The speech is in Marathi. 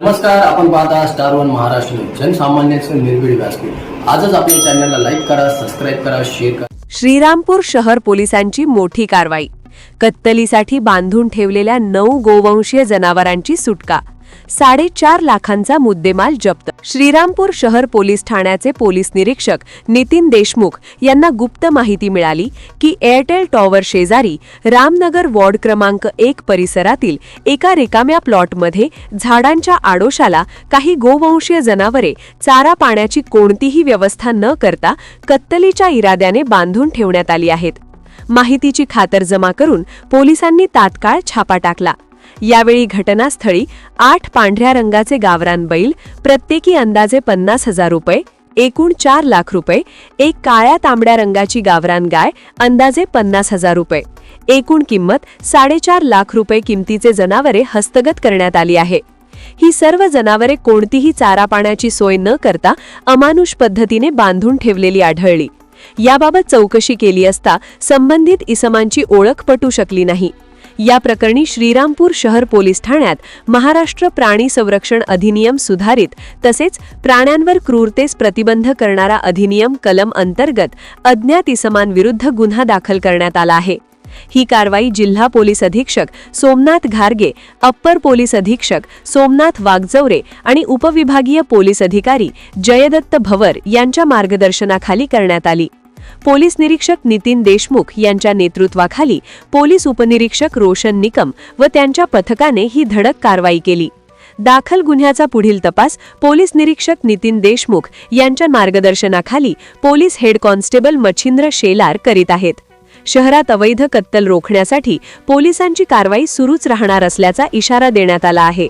नमस्कार आपण पाहता स्टार वन महाराष्ट्र जनसामान्यांचं निर्भीड व्यासपीठ. आजच आपल्या चॅनलला लाईक करा सबस्क्राईब करा शेअर करा. श्रीरामपूर शहर पोलिसांची मोठी कारवाई. कत्तलीसाठी बांधून ठेवलेल्या नऊ गोवंशीय जनावरांची सुटका. साडेचार लाखांचा मुद्देमाल जप्त. श्रीरामपूर शहर पोलीस ठाण्याचे पोलीस निरीक्षक नितीन देशमुख यांना गुप्त माहिती मिळाली की एअरटेल टॉवर शेजारी रामनगर वॉर्ड क्रमांक एक परिसरातील एका रिकाम्या प्लॉटमध्ये झाडांच्या आडोशाला काही गोवंशीय जनावरे चारा पाण्याची कोणतीही व्यवस्था न करता कत्तलीच्या इराद्याने बांधून ठेवण्यात आली आहेत. माहितीची खातरजमा करून पोलिसांनी तात्काळ छापा टाकला. यावेळी घटनास्थळी आठ पांढऱ्या रंगाचे गावरान बैल प्रत्येकी अंदाजे पन्नास हजार रुपये एकूण चार लाख रुपये एक काळ्या तांबड्या रंगाची गावरान गाय अंदाजे पन्नास हजार रुपये. एकूण किंमत साडेचार लाख रुपये किमतीचे जनावरे हस्तगत करण्यात आली आहे. ही सर्व जनावरे कोणतीही चारा पाण्याची सोय न करता अमानुष पद्धतीने बांधून ठेवलेली आढळली. याबाबत चौकशी केली असता संबंधित इसमांची ओळख पटू शकली नाही. या प्रकरणी श्रीरामपूर शहर पोलीस ठाण्यात महाराष्ट्र प्राणी संरक्षण अधिनियम सुधारित तसेच प्राण्यांवर क्रूरतेस प्रतिबंध करणारा अधिनियम कलम अंतर्गत अज्ञात इसमांविरुद्ध गुन्हा दाखल करण्यात आला आहे. ही कारवाई जिल्हा पोलीस अधीक्षक सोमनाथ घारगे अप्पर पोलीस अधीक्षक सोमनाथ वाघजवरे आणि उपविभागीय पोलीस अधिकारी जयदत्त भवर यांच्या मार्गदर्शनाखाली करण्यात आली. पोलीस निरीक्षक नितीन देशमुख यांच्या नेतृत्वाखाली पोलीस उपनिरीक्षक रोशन निकम व त्यांच्या पथकाने ही धडक कारवाई केली. दाखल गुन्ह्याचा पुढील तपास पोलीस निरीक्षक नितीन देशमुख यांच्या मार्गदर्शनाखाली police head constable Machhindra Shelar करीत आहेत. शहरात अवैध कत्तल रोखण्यासाठी पोलिसांची कारवाई सुरूच राहणार असल्याचा इशारा देण्यात आला आहे.